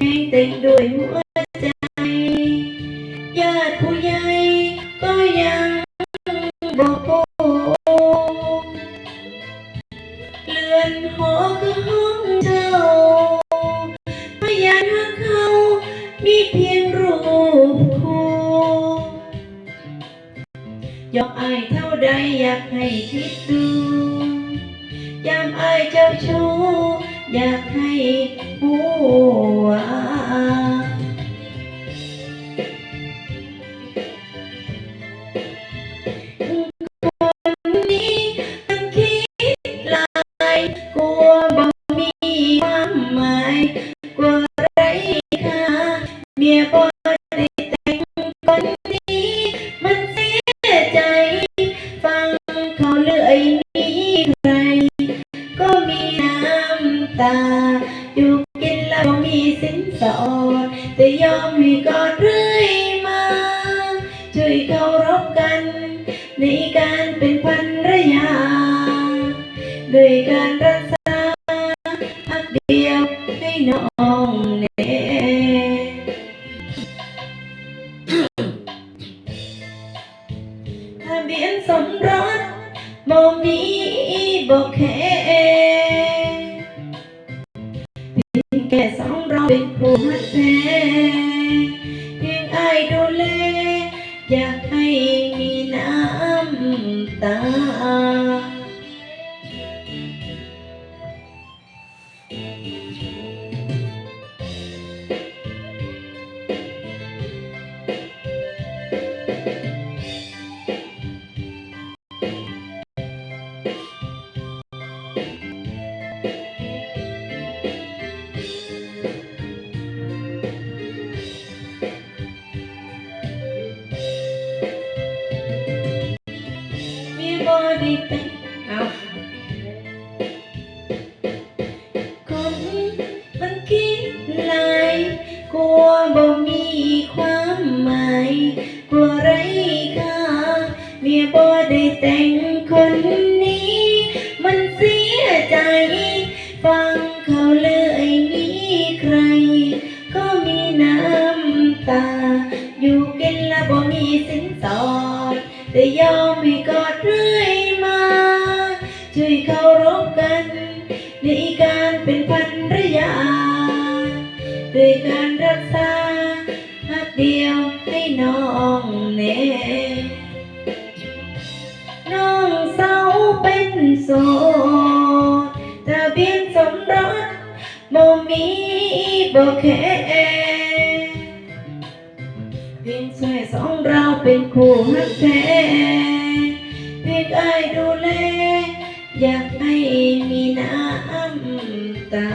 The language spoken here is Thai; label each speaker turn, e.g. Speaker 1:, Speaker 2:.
Speaker 1: ด้วยหักแห้งเต็มด้วยหัวใจ ญาติผู้ใหญ่ก็ยังบอกโอ้เรือนหอคือห้องเจ้าพยานหักเขามีเพียงรูปคู่ยอมอายเท่าใดอยากให้คิดดูยามอายเจ้าชู้อยากให้ สินสอดแต่ยอมให้กอดเรื่อยมา ช่วยเคารพกัน ในการเป็นภรรยาโดยการรักษาพักเดียวให้น้องเน่ทะเบียนสมรสบ่มีบ่แค่ เป็นผู้ฮักแท้เพียงอายดูแล อยากให้มีน้ำตา บอดีเป็นเอาคนมันคิดหลายกลัวบ่มีความหมายกลัวไรค่าเมียบ่ได้แต่งคนนี้ มันเสียใจ ฟังเขาเลยมีใคร ก็มีน้ำตา อยู่กินแล้วบ่มีสินสอด แต่ยอมให้กอดเรื่อยมา ช่วยเคารพกัน ในการเป็นภรรยาด้วยการรักษาหักเดียวให้น้องเน่น้องเศร้าเป็นโสดทะเบียนสมรสบ่มีบ่แค่ เป็นคู่ฮักแท้เพียงอายดูแล อยากให้มีน้ำตา